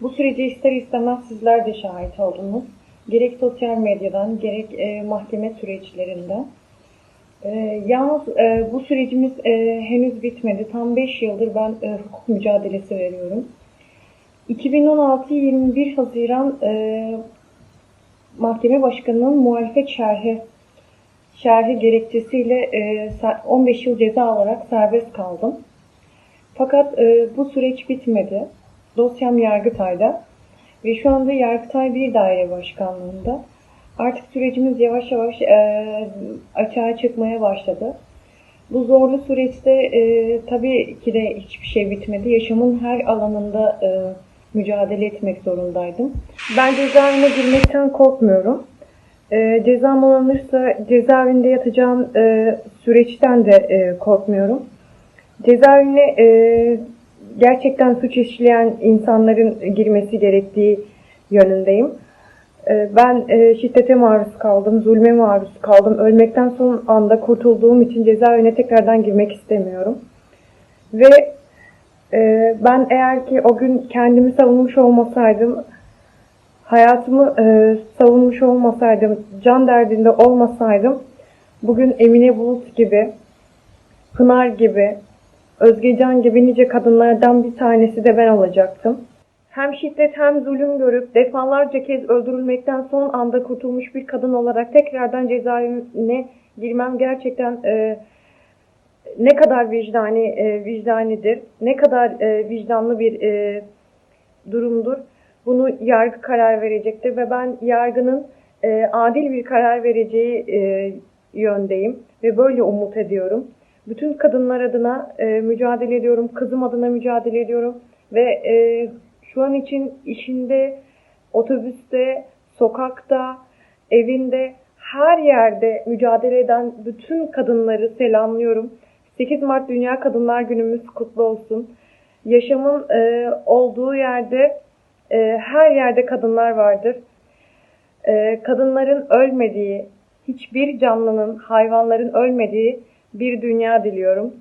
Bu sürece ister istemez sizler de şahit oldunuz. Gerek sosyal medyadan, gerek e, mahkeme süreçlerinden. E, yalnız e, bu sürecimiz e, henüz bitmedi. Tam 5 yıldır ben e, hukuk mücadelesi veriyorum. 2016-21 Haziran e, Mahkeme Başkanı'nın muhalefet şerhi şerhi gerekçesiyle e, ser- 15 yıl ceza alarak serbest kaldım. Fakat e, bu süreç bitmedi. Dosyam Yargıtay'da ve şu anda Yargıtay bir daire başkanlığında. Artık sürecimiz yavaş yavaş e, açığa çıkmaya başladı. Bu zorlu süreçte e, tabii ki de hiçbir şey bitmedi. Yaşamın her alanında e, mücadele etmek zorundaydım. Ben cezaevine girmekten korkmuyorum. E, cezam alınırsa cezaevinde yatacağım e, süreçten de e, korkmuyorum. Cezaevine e, gerçekten suç işleyen insanların girmesi gerektiği yönündeyim. E, ben e, şiddete maruz kaldım, zulme maruz kaldım. Ölmekten son anda kurtulduğum için cezaevine tekrardan girmek istemiyorum. Ve e, ben eğer ki o gün kendimi savunmuş olmasaydım, hayatımı e, savunmuş olmasaydım, can derdinde olmasaydım, bugün Emine Bulut gibi, Pınar gibi, Özgecan gibi nice kadınlardan bir tanesi de ben olacaktım. Hem şiddet hem zulüm görüp defalarca kez öldürülmekten son anda kurtulmuş bir kadın olarak tekrardan cezaevine girmem gerçekten e, ne kadar vicdani e, vicdanidir, ne kadar e, vicdanlı bir e, durumdur. Bunu yargı karar verecektir ve ben yargının e, adil bir karar vereceği e, yöndeyim ve böyle umut ediyorum. Bütün kadınlar adına e, mücadele ediyorum, kızım adına mücadele ediyorum ve e, şu an için işinde, otobüste, sokakta, evinde, her yerde mücadele eden bütün kadınları selamlıyorum. 8 Mart Dünya Kadınlar Günümüz kutlu olsun. Yaşamın e, olduğu yerde e, her yerde kadınlar vardır. E, kadınların ölmediği, hiçbir canlının, hayvanların ölmediği bir dünya diliyorum.